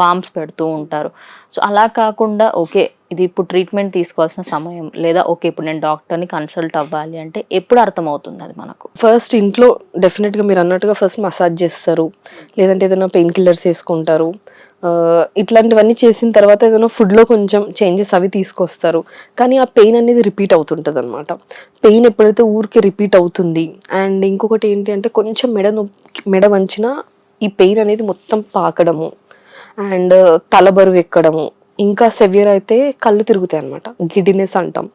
[SPEAKER 2] బాంబ్స్ పెడుతూ ఉంటారు. సో అలా కాకుండా ఓకే ఇది ఇప్పుడు ట్రీట్మెంట్ తీసుకోవాల్సిన సమయం లేదా ఓకే ఇప్పుడు నేను డాక్టర్ని కన్సల్ట్ అవ్వాలి అంటే ఎప్పుడు అర్థమవుతుంది అది మనకు?
[SPEAKER 3] ఫస్ట్ ఇంట్లో డెఫినెట్గా మీరు అన్నట్టుగా ఫస్ట్ మసాజ్ చేస్తారు. లేదంటే ఏదైనా పెయిన్ కిల్లర్స్ వేసుకుంటారు. ఇట్లాంటివన్నీ చేసిన తర్వాత ఏదైనా ఫుడ్లో కొంచెం చేంజెస్ అవి తీసుకొస్తారు. కానీ ఆ పెయిన్ అనేది రిపీట్ అవుతుంటుంది అనమాట పెయిన్ ఎప్పుడైతే ఊరికే రిపీట్ అవుతుంది అండ్ ఇంకొకటి ఏంటి అంటే కొంచెం మెడ నొప్పి మెడ వంచిన ఈ పెయిన్ అనేది మొత్తం పాకడము అండ్ తల బరువు ఎక్కడము ఇంకా సెవియర్ అయితే కళ్ళు తిరుగుతాయి అనమాట గిడినెస్ అంటాం.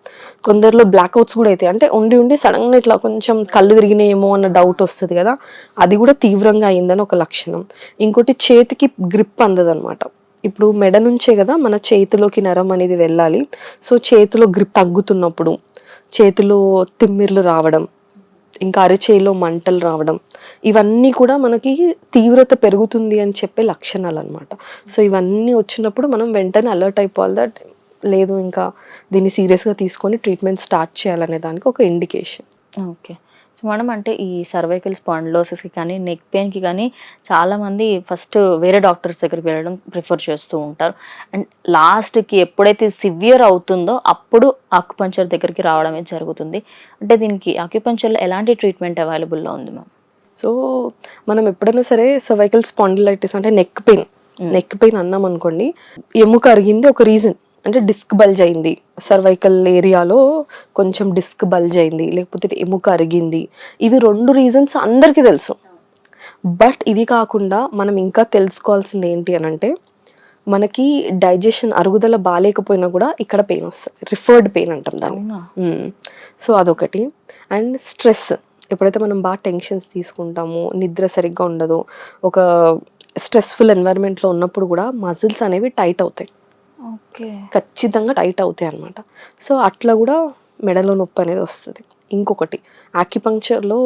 [SPEAKER 3] కొందరిలో బ్లాక్ అవుట్స్ కూడా అవుతాయి. అంటే ఉండి ఉండి సడన్గా ఇట్లా కొంచెం కళ్ళు తిరిగినాయేమో అన్న డౌట్ వస్తుంది కదా అది కూడా తీవ్రంగా అయిందని ఒక లక్షణం. ఇంకోటి చేతికి గ్రిప్ అందదనమాట ఇప్పుడు మెడ నుంచే కదా మన చేతిలోకి నరం అనేది వెళ్ళాలి. సో చేతిలో గ్రిప్ తగ్గుతున్నప్పుడు చేతిలో తిమ్మిర్లు రావడం ఇంకా అరచేయిలో మంటలు రావడం ఇవన్నీ కూడా మనకి తీవ్రత పెరుగుతుంది అని చెప్పే లక్షణాలు అనమాట సో ఇవన్నీ వచ్చినప్పుడు మనం వెంటనే అలర్ట్ అయిపోవాలి దట్ లేదు ఇంకా దీన్ని సీరియస్గా తీసుకొని ట్రీట్మెంట్ స్టార్ట్ చేయాలనే దానికి ఒక ఇండికేషన్
[SPEAKER 2] ఓకే. సో మేడం అంటే ఈ సర్వైకల్ స్పాండిలోసిస్కి కానీ నెక్ పెయిన్కి కానీ చాలామంది ఫస్ట్ వేరే డాక్టర్స్ దగ్గరికి వెళ్ళడం ప్రిఫర్ చేస్తూ ఉంటారు. అండ్ లాస్ట్కి ఎప్పుడైతే సివియర్ అవుతుందో అప్పుడు ఆక్యుపంచర్ దగ్గరికి రావడమే జరుగుతుంది. అంటే దీనికి ఆక్యుపంచర్లో ఎలాంటి ట్రీట్మెంట్ అవైలబుల్లో ఉంది మ్యామ్
[SPEAKER 3] సో మనం ఎప్పుడైనా సరే సర్వైకల్ స్పాండిలైటిస్ అంటే నెక్ పెయిన్ నెక్ పెయిన్ అన్నాం అనుకోండి ఎముక అరిగింది ఒక రీజన్ అంటే డిస్క్ బల్జ్ అయింది. సర్వైకల్ ఏరియాలో కొంచెం డిస్క్ బల్జ్ అయింది లేకపోతే ఎముక అరిగింది. ఇవి రెండు రీజన్స్ అందరికీ తెలుసు. బట్ ఇవి కాకుండా మనం ఇంకా తెలుసుకోవాల్సింది ఏంటి అని అంటే మనకి డైజెషన్ అరుగుదల బాగాలేకపోయినా కూడా ఇక్కడ పెయిన్ వస్తుంది. రిఫర్డ్ పెయిన్ అంటాం దాన్ని. సో అదొకటి. అండ్ స్ట్రెస్ ఎప్పుడైతే మనం బాగా టెన్షన్స్ తీసుకుంటామో నిద్ర సరిగ్గా ఉండదు ఒక స్ట్రెస్ఫుల్ ఎన్వైరన్మెంట్లో ఉన్నప్పుడు కూడా మజిల్స్ అనేవి టైట్ అవుతాయి.
[SPEAKER 2] ఓకే.
[SPEAKER 3] ఖచ్చితంగా టైట్ అవుతాయి అన్నమాట. సో అట్లా కూడా మెడలో నొప్పి అనేది వస్తుంది. ఇంకొకటి ఆక్యుపంక్చర్లో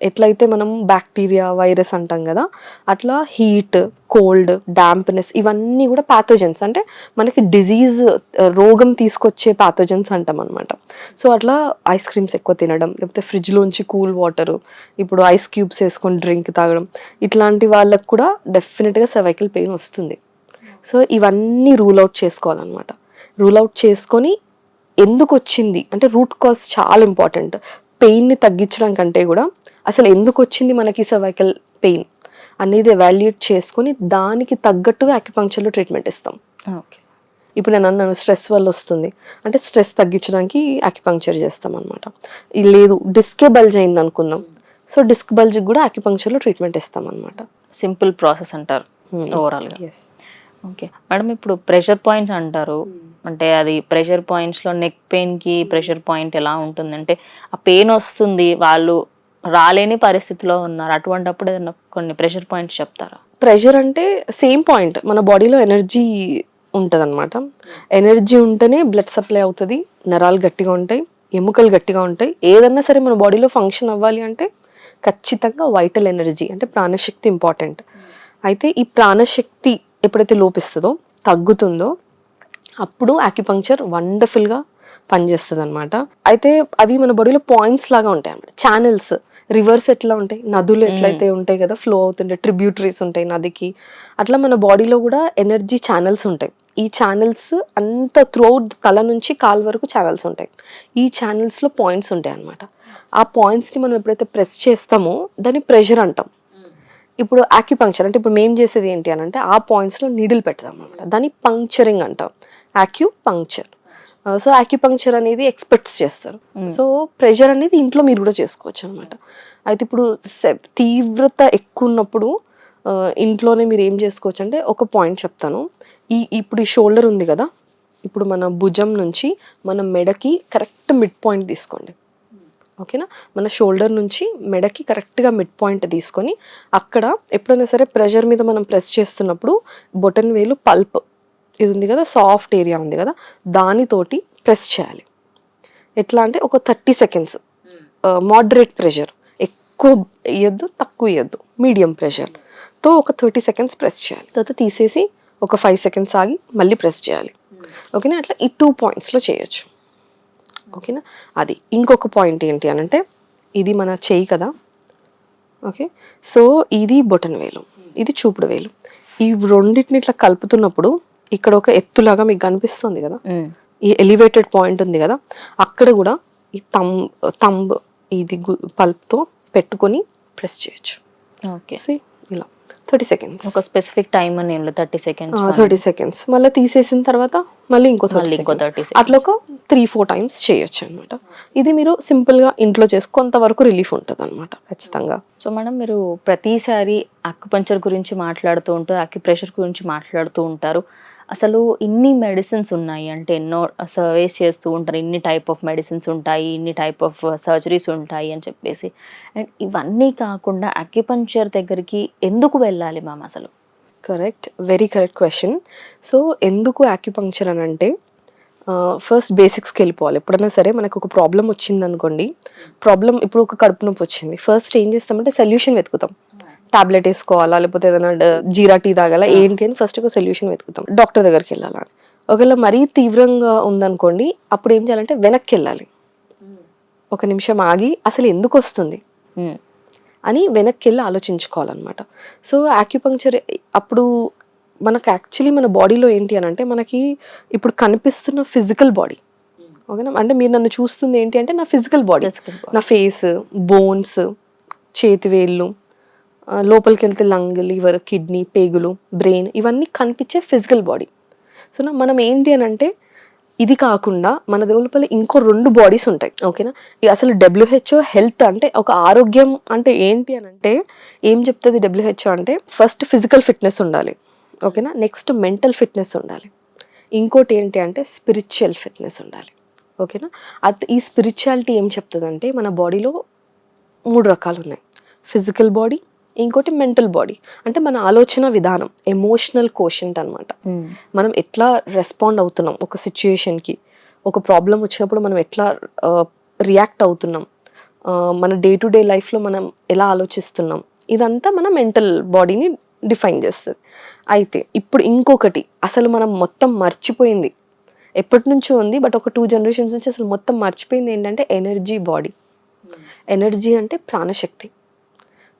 [SPEAKER 3] ఎట్లయితే మనం బ్యాక్టీరియా వైరస్ అంటాం కదా అట్లా హీట్ కోల్డ్ డాంప్నెస్ ఇవన్నీ కూడా ప్యాథోజన్స్ అంటే మనకి డిజీజ్ రోగం తీసుకొచ్చే ప్యాథోజన్స్ అంటాం అనమాట సో అట్లా ఐస్ క్రీమ్స్ ఎక్కువ తినడం లేకపోతే ఫ్రిడ్జ్లోంచి కూల్ వాటర్ ఇప్పుడు ఐస్ క్యూబ్స్ వేసుకొని డ్రింక్ తాగడం ఇట్లాంటి వాళ్ళకు కూడా డెఫినెట్గా సెవైకిల్ పెయిన్ వస్తుంది. సో ఇవన్నీ రూల్ అవుట్ చేసుకోవాలన్నమాట. రూల్ అవుట్ చేసుకొని ఎందుకు వచ్చింది అంటే రూట్ కాజ్ చాలా ఇంపార్టెంట్ పెయిన్ని తగ్గించడం కంటే కూడా అసలు ఎందుకు వచ్చింది మనకి సర్వైకల్ పెయిన్ అనేది ఎవాల్యుయేట్ చేసుకొని దానికి తగ్గట్టుగా అక్యుపంక్చర్లో ట్రీట్మెంట్ ఇస్తాం.
[SPEAKER 2] ఓకే.
[SPEAKER 3] ఇప్పుడు నేను అన్నాను స్ట్రెస్ వల్ల వస్తుంది. అంటే స్ట్రెస్ తగ్గించడానికి అక్యుపంక్చర్ చేస్తాం అనమాట లేదు డిస్కే బల్జ్ అయింది అనుకుందాం. సో డిస్క్ బల్జ్కి కూడా అక్యుపంక్చర్లో ట్రీట్మెంట్ ఇస్తాం అనమాట
[SPEAKER 2] సింపుల్ ప్రాసెస్ అంటారు ఓవరాల్గా
[SPEAKER 3] ఎస్
[SPEAKER 2] ఓకే. మేడం ఇప్పుడు ప్రెషర్ పాయింట్స్ అంటారు. అంటే అది ప్రెషర్ పాయింట్స్లో నెక్ పెయిన్కి ప్రెషర్ పాయింట్ ఎలా ఉంటుందంటే ఆ పెయిన్ వస్తుంది వాళ్ళు రాలేని పరిస్థితిలో ఉన్నారు. అటువంటప్పుడు ఏదైనా కొన్ని ప్రెషర్ పాయింట్స్ చెప్తారా?
[SPEAKER 3] ప్రెషర్ అంటే సేమ్ పాయింట్ మన బాడీలో ఎనర్జీ ఉంటుంది అనమాట ఎనర్జీ ఉంటేనే బ్లడ్ సప్లై అవుతుంది నరాలు గట్టిగా ఉంటాయి ఎముకలు గట్టిగా ఉంటాయి. ఏదన్నా సరే మన బాడీలో ఫంక్షన్ అవ్వాలి అంటే ఖచ్చితంగా వైటల్ ఎనర్జీ అంటే ప్రాణశక్తి ఇంపార్టెంట్ అయితే ఈ ప్రాణశక్తి ఎప్పుడైతే లోపిస్తుందో తగ్గుతుందో అప్పుడు ఆక్యుపంక్చర్ వండర్ఫుల్గా పనిచేస్తుంది అనమాట అయితే అవి మన బాడీలో పాయింట్స్ లాగా ఉంటాయి అన్నమాట ఛానల్స్ రివర్స్ ఎట్లా ఉంటాయి? నదులు ఎట్లయితే ఉంటాయి కదా ఫ్లో అవుతుంటాయి ట్రిబ్యూటరీస్ ఉంటాయి నదికి. అట్లా మన బాడీలో కూడా ఎనర్జీ ఛానల్స్ ఉంటాయి. ఈ ఛానల్స్ అంత త్రూఅవుట్ తల నుంచి కాల్ వరకు ఛానల్స్ ఉంటాయి. ఈ ఛానల్స్లో పాయింట్స్ ఉంటాయి అన్నమాట. ఆ పాయింట్స్ని మనం ఎప్పుడైతే ప్రెస్ చేస్తామో దాన్ని ప్రెషర్ అంటాం. ఇప్పుడు ఆక్యుపంక్చర్ అంటే ఇప్పుడు మేము చేసేది ఏంటి అని అంటే ఆ పాయింట్స్లో నీడిల్ పెడతాం అనమాట దాన్ని పంక్చరింగ్ అంటాం. ఆక్యుపంక్చర్ సో ఆక్యుపంక్చర్ అనేది ఎక్స్పెక్ట్స్ చేస్తారు. సో ప్రెషర్ అనేది ఇంట్లో మీరు కూడా చేసుకోవచ్చు అనమాట అయితే ఇప్పుడు తీవ్రత ఎక్కువ ఉన్నప్పుడు ఇంట్లోనే మీరు ఏం చేసుకోవచ్చు అంటే ఒక పాయింట్ చెప్తాను. ఈ ఇప్పుడు ఈ షోల్డర్ ఉంది కదా ఇప్పుడు మన భుజం నుంచి మన మెడకి కరెక్ట్ మిడ్ పాయింట్ తీసుకోండి. ఓకేనా? మన షోల్డర్ నుంచి మెడకి కరెక్ట్గా మిడ్ పాయింట్ తీసుకొని అక్కడ ఎప్పుడైనా సరే ప్రెషర్ మీద మనం ప్రెస్ చేస్తున్నప్పుడు బొటన్ వేలు పల్ప్ ఇది ఉంది కదా సాఫ్ట్ ఏరియా ఉంది కదా దానితోటి ప్రెస్ చేయాలి. ఎట్లా అంటే ఒక థర్టీ సెకండ్స్ మోడరేట్ ప్రెషర్ ఎక్కువ ఇవ్వద్దు తక్కువ ఇవ్వద్దు మీడియం ప్రెషర్తో ఒక థర్టీ సెకండ్స్ ప్రెస్ చేయాలి. తర్వాత తీసేసి ఒక ఫైవ్ సెకండ్స్ ఆగి మళ్ళీ ప్రెస్ చేయాలి. ఓకేనా? అట్లా ఈ టూ పాయింట్స్లో చేయొచ్చు. ఓకేనా? అది ఇంకొక పాయింట్ ఏంటి అని అంటే ఇది మన చేయి కదా. ఓకే? సో ఇది బొటన్ వేలు ఇది చూపుడు వేలు ఈ రెండింటిని ఇట్లా కలుపుతున్నప్పుడు ఇక్కడ ఒక ఎత్తులాగా మీకు కనిపిస్తుంది కదా? ఈ ఎలివేటెడ్ పాయింట్ ఉంది కదా? అక్కడ కూడా ఈ థమ్ థంబ్ ఇది పల్ప్తో పెట్టుకొని ప్రెస్ చేయొచ్చు.
[SPEAKER 2] ఓకే?
[SPEAKER 3] ఇలా. థర్టీ సెకండ్స్
[SPEAKER 2] ఒక స్పెసిఫిక్ టైం అని ఏం లేదు. థర్టీ సెకండ్స్
[SPEAKER 3] థర్టీ సెకండ్స్ మళ్ళీ తీసేసిన తర్వాత మళ్ళీ ఇంకో థర్టీ
[SPEAKER 2] ఇంకో థర్టీ
[SPEAKER 3] అట్లా ఒక త్రీ ఫోర్ టైమ్స్ చేయొచ్చు అనమాట ఇది మీరు సింపుల్గా ఇంట్లో చేసి కొంతవరకు రిలీఫ్ ఉంటుంది అనమాట ఖచ్చితంగా.
[SPEAKER 2] సో మేడం మీరు ప్రతిసారి అక్యుపంచర్ గురించి మాట్లాడుతూ ఉంటారు అక్యుప్రెషర్ గురించి మాట్లాడుతూ ఉంటారు. అసలు ఇన్ని మెడిసిన్స్ ఉన్నాయి అంటే ఎన్నో సర్వేస్ చేస్తూ ఉంటారు ఇన్ని టైప్ ఆఫ్ మెడిసిన్స్ ఉంటాయి ఇన్ని టైప్ ఆఫ్ సర్జరీస్ ఉంటాయి అని చెప్పేసి. అండ్ ఇవన్నీ కాకుండా అక్యుపంచర్ దగ్గరికి ఎందుకు వెళ్ళాలి మ్యామ్ అసలు?
[SPEAKER 3] Correct very correct question so ఎందుకు యాక్యుపంక్చర్ అని అంటే ఫస్ట్ బేసిక్స్కి వెళ్ళిపోవాలి. ఎప్పుడైనా సరే మనకు ఒక ప్రాబ్లం వచ్చింది అనుకోండి ప్రాబ్లం ఇప్పుడు ఒక కడుపు నొప్పి వచ్చింది. ఫస్ట్ ఏం చేస్తామంటే సొల్యూషన్ వెతుకుతాం. టాబ్లెట్ వేసుకోవాలా? లేకపోతే ఏదైనా జీరా టీ తాగాలా? ఏంటి అని ఫస్ట్ ఒక సొల్యూషన్ వెతుకుతాం. డాక్టర్ దగ్గరికి వెళ్ళాలా? ఒకవేళ మరీ తీవ్రంగా ఉందనుకోండి అప్పుడు ఏం చేయాలంటే వెనక్కి వెళ్ళాలి. ఒక నిమిషం ఆగి అసలు ఎందుకు వస్తుంది. అని వెనక్కి వెళ్ళి ఆలోచించుకోవాలన్నమాట. సో యాక్యుపంక్చర్ అప్పుడు మనకు యాక్చువల్లీ మన బాడీలో ఏంటి అని అంటే మనకి ఇప్పుడు కనిపిస్తున్న ఫిజికల్ బాడీ ఓకేనా? అంటే మీరు నన్ను చూస్తుంది ఏంటి అంటే నా ఫిజికల్ బాడీ. నా ఫేస్ బోన్స్ చేతివేళ్ళు ఆ, లోపలికి వెళ్తే లంగ్ లివర్ కిడ్నీ పేగులు బ్రెయిన్ ఇవన్నీ కనిపించే ఫిజికల్ బాడీ. సో నా మనం ఏంటి అని అంటే ఇది కాకుండా మన లోపల ఇంకో రెండు బాడీస్ ఉంటాయి ఓకేనా ఇక అసలు డబ్ల్యూహెచ్ఓ హెల్త్ అంటే ఒక ఆరోగ్యం అంటే ఏంటి అని అంటే ఏం చెప్తుంది డబ్ల్యూహెచ్ఓ అంటే ఫస్ట్ ఫిజికల్ ఫిట్నెస్ ఉండాలి ఓకేనా నెక్స్ట్ మెంటల్ ఫిట్నెస్ ఉండాలి. ఇంకోటి ఏంటి అంటే స్పిరిచువల్ ఫిట్నెస్ ఉండాలి ఓకేనా అది ఈ స్పిరిచువాలిటీ ఏం చెప్తుందంటే మన బాడీలో మూడు రకాలు ఉన్నాయి ఫిజికల్ బాడీ ఇంకోటి మెంటల్ బాడీ. అంటే మన ఆలోచన విధానం ఎమోషనల్ కోషంట్ అన్నమాట.
[SPEAKER 2] మ్మ్.
[SPEAKER 3] మనం ఎట్లా రెస్పాండ్ అవుతున్నాం ఒక సిచ్యుయేషన్కి? ఒక ప్రాబ్లం వచ్చినప్పుడు మనం ఎట్లా రియాక్ట్ అవుతున్నాం? మన డే టు డే లైఫ్లో మనం ఎలా ఆలోచిస్తున్నాం? ఇదంతా మన మెంటల్ బాడీని డిఫైన్ చేస్తుంది. అయితే ఇప్పుడు ఇంకొకటి అసలు మనం మొత్తం మర్చిపోయింది. ఎప్పటి నుంచో ఉంది బట్ ఒక టూ జనరేషన్స్ నుంచి అసలు మొత్తం మర్చిపోయింది ఏంటంటే ఎనర్జీ బాడీ. ఎనర్జీ అంటే ప్రాణశక్తి.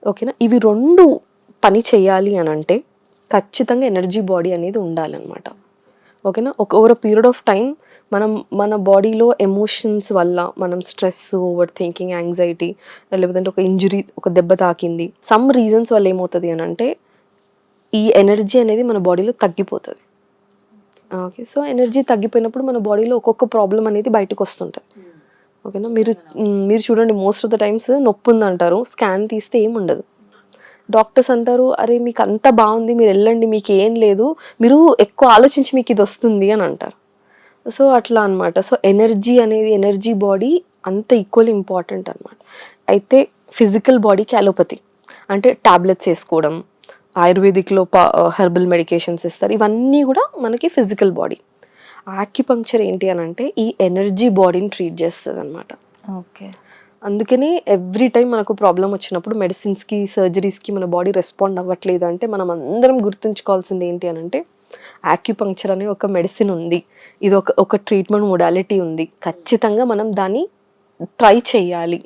[SPEAKER 3] ఓకేనా? ఇవి రెండు పని చేయాలి అని అంటే ఖచ్చితంగా ఎనర్జీ బాడీ అనేది ఉండాలన్నమాట. ఓకేనా? ఒక ఓవర్ పీరియడ్ ఆఫ్ టైం మనం మన బాడీలో ఎమోషన్స్ వల్ల మనం స్ట్రెస్ ఓవర్ థింకింగ్ యాంగ్జైటీ లేకపోతే ఒక ఇంజురీ ఒక దెబ్బ తాకింది. సమ్ రీజన్స్ వల్ల ఏమవుతుంది అని అంటే ఈ ఎనర్జీ అనేది మన బాడీలో తగ్గిపోతుంది. ఓకే. సో ఎనర్జీ తగ్గిపోయినప్పుడు మన బాడీలో ఒక్కొక్క ప్రాబ్లం అనేది బయటకు వస్తుంటుంది. ఓకేనా? మీరు మీరు చూడండి మోస్ట్ ఆఫ్ ద టైమ్స్ నొప్పి ఉందంటారు స్కాన్ తీస్తే ఏమి ఉండదు డాక్టర్స్ అంటారు అరే మీకు అంత బాగుంది మీరు వెళ్ళండి మీకు ఏం లేదు మీరు ఎక్కువ ఆలోచించి మీకు ఇది వస్తుంది అని అంటారు. సో అట్లా అనమాట సో ఎనర్జీ అనేది ఎనర్జీ బాడీ అంత ఈక్వల్ ఇంపార్టెంట్ అనమాట అయితే ఫిజికల్ బాడీకి అలోపతి అంటే టాబ్లెట్స్ వేసుకోవడం ఆయుర్వేదిక్లో హెర్బల్ మెడికేషన్స్ ఇస్తారు ఇవన్నీ కూడా మనకి ఫిజికల్ బాడీ ఆక్యుపంక్చర్ ఏంటి అని అంటే ఈ ఎనర్జీ బాడీని ట్రీట్ చేస్తుంది అనమాట
[SPEAKER 2] ఓకే.
[SPEAKER 3] అందుకని ఎవ్రీ టైం మనకు ప్రాబ్లం వచ్చినప్పుడు మెడిసిన్స్కి సర్జరీస్కి మన బాడీ రెస్పాండ్ అవ్వట్లేదు అంటే మనం అందరం గుర్తుంచుకోవాల్సింది ఏంటి అని అంటే ఆక్యుపంక్చర్ అనే ఒక మెడిసిన్ ఉంది. ఇది ఒక ఒక ట్రీట్మెంట్ మొడాలిటీ ఉంది. ఖచ్చితంగా మనం దాన్ని ట్రై చేయాలి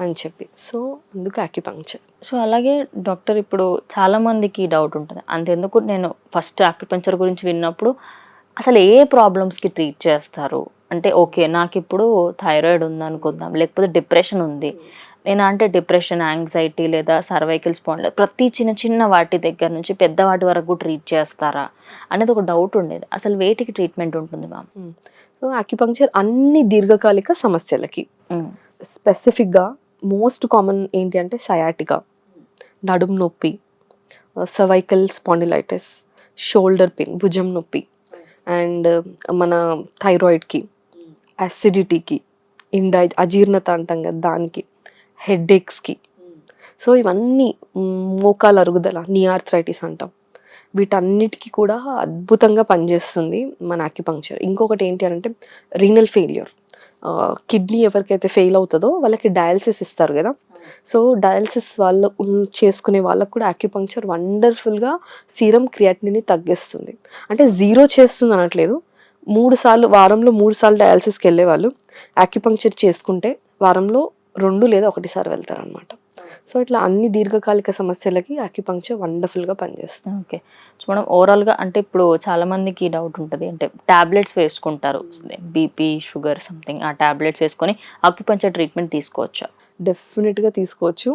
[SPEAKER 3] అని చెప్పి. సో అందుకు ఆక్యుపంక్చర్
[SPEAKER 2] సో అలాగే డాక్టర్ ఇప్పుడు చాలా మందికి డౌట్ ఉంటుంది. అంతెందుకు నేను ఫస్ట్ ఆక్యుపంచర్ గురించి విన్నప్పుడు అసలు ఏ ప్రాబ్లమ్స్కి ట్రీట్ చేస్తారు? అంటే ఓకే నాకు ఇప్పుడు థైరాయిడ్ ఉంది అనుకుందాం లేకపోతే డిప్రెషన్ ఉంది. నేను అంటే డిప్రెషన్ యాంగ్జైటీ లేదా సర్వైకల్ స్పాండ్ ప్రతి చిన్న చిన్న వాటి దగ్గర నుంచి పెద్ద వాటి వరకు ట్రీట్ చేస్తారా? అనేది ఒక డౌట్ ఉండేది. అసలు వేటికి ట్రీట్మెంట్ ఉంటుంది మ్యామ్
[SPEAKER 3] సో ఆక్యుపంక్చర్ అన్ని దీర్ఘకాలిక సమస్యలకి. స్పెసిఫిక్గా మోస్ట్ కామన్ ఏంటి అంటే సయాటికా నడుము నొప్పి సర్వైకల్ స్పాండిలైటిస్ షోల్డర్ పెయిన్ భుజం నొప్పి. అండ్ మన థైరాయిడ్కి అసిడిటీకి ఇండై అజీర్ణత అంటాం కదా దానికి హెడ్ఏక్స్కి సో ఇవన్నీ మోకాలు మోకాల అరుగుదల నియార్థ్రైటిస్ అంటాం. వీటన్నిటికీ కూడా అద్భుతంగా పనిచేస్తుంది మన అక్యుపంక్చర్ ఇంకొకటి ఏంటి అంటే రీనల్ ఫెయిల్యూర్ కిడ్నీ ఎవరికైతే ఫెయిల్ అవుతుందో వాళ్ళకి డయాలసిస్ ఇస్తారు కదా. సో డయాలసిస్ వాళ్ళు చేసుకునే వాళ్ళకు కూడా ఆక్యుపంక్చర్ వండర్ఫుల్గా సీరం క్రియాటిని తగ్గిస్తుంది. అంటే జీరో చేస్తుంది అనట్లేదు. మూడు సార్లు వారంలో మూడు సార్లు డయాలసిస్కి వెళ్ళే వాళ్ళు ఆక్యుపంక్చర్ చేసుకుంటే వారంలో రెండు లేదా ఒకటిసారి వెళ్తారనమాట సో ఇట్లా అన్ని దీర్ఘకాలిక సమస్యలకి ఆక్యుపంక్చర్ వండర్ఫుల్గా పనిచేస్తుంది.
[SPEAKER 2] ఓకే. సో మనం ఓవరాల్గా అంటే ఇప్పుడు చాలా మందికి డౌట్ ఉంటుంది. అంటే టాబ్లెట్స్ వేసుకుంటారు. బీపీ షుగర్ సంథింగ్ ఆ టాబ్లెట్స్ వేసుకొని ఆక్యుపంచర్ ట్రీట్మెంట్ తీసుకోవచ్చా?
[SPEAKER 3] డెఫినెట్గా తీసుకోవచ్చు.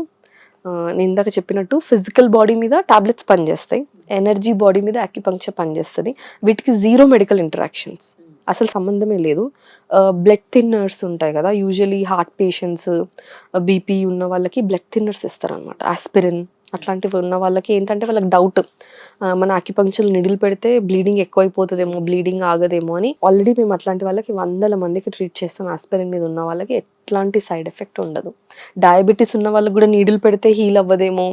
[SPEAKER 3] నేను ఇందాక చెప్పినట్టు ఫిజికల్ బాడీ మీద టాబ్లెట్స్ పనిచేస్తాయి. ఎనర్జీ బాడీ మీద యాక్యుపంక్చర్ పనిచేస్తుంది. వీటికి జీరో మెడికల్ ఇంటరాక్షన్స్. అసలు సంబంధమే లేదు. బ్లడ్ థిన్నర్స్ ఉంటాయి కదా యూజువలీ హార్ట్ పేషెంట్స్ బీపీ ఉన్న వాళ్ళకి బ్లడ్ థిన్నర్స్ ఇస్తారనమాట. ఆస్పిరిన్ అట్లాంటివి ఉన్న వాళ్ళకి ఏంటంటే వాళ్ళకి డౌట్ మన అక్యుపంక్చర్ నిడిల్ పెడితే బ్లీడింగ్ ఎక్కువైపోతుందేమో బ్లీడింగ్ ఆగదేమో అని ఆల్రెడీ మేము అట్లాంటి వాళ్ళకి వందల మందికి ట్రీట్ చేస్తాం. ఆస్పిరిన్ మీద ఉన్న వాళ్ళకి ఎట్లాంటి సైడ్ ఎఫెక్ట్ ఉండదు. డయాబెటీస్ ఉన్న వాళ్ళకి కూడా నీడిల్ పెడితే హీల్ అవ్వదేమో.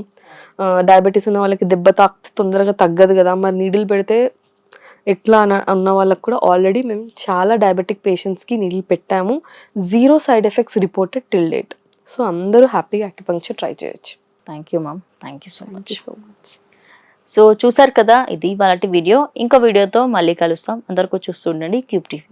[SPEAKER 3] డయాబెటీస్ ఉన్న వాళ్ళకి దెబ్బ తాకితే తొందరగా తగ్గదు కదా. మరి నీడిల్ పెడితే ఎట్లా అన ఉన్న వాళ్ళకి కూడా ఆల్రెడీ మేము చాలా డయాబెటిక్ పేషెంట్స్కి నీళ్ళు పెట్టాము. Zero side effects reported till date so అందరూ హ్యాపీగా అక్యుపంక్చర్ ట్రై చేయొచ్చు.
[SPEAKER 2] Thank you ma'am thank you so much
[SPEAKER 3] so much
[SPEAKER 2] so చూసారు కదా ఇది వాళ్ళ వీడియో. ఇంకో వీడియోతో మళ్ళీ కలుస్తాం. అందరికీ చూస్తుండండి క్యూబ్ టీవీ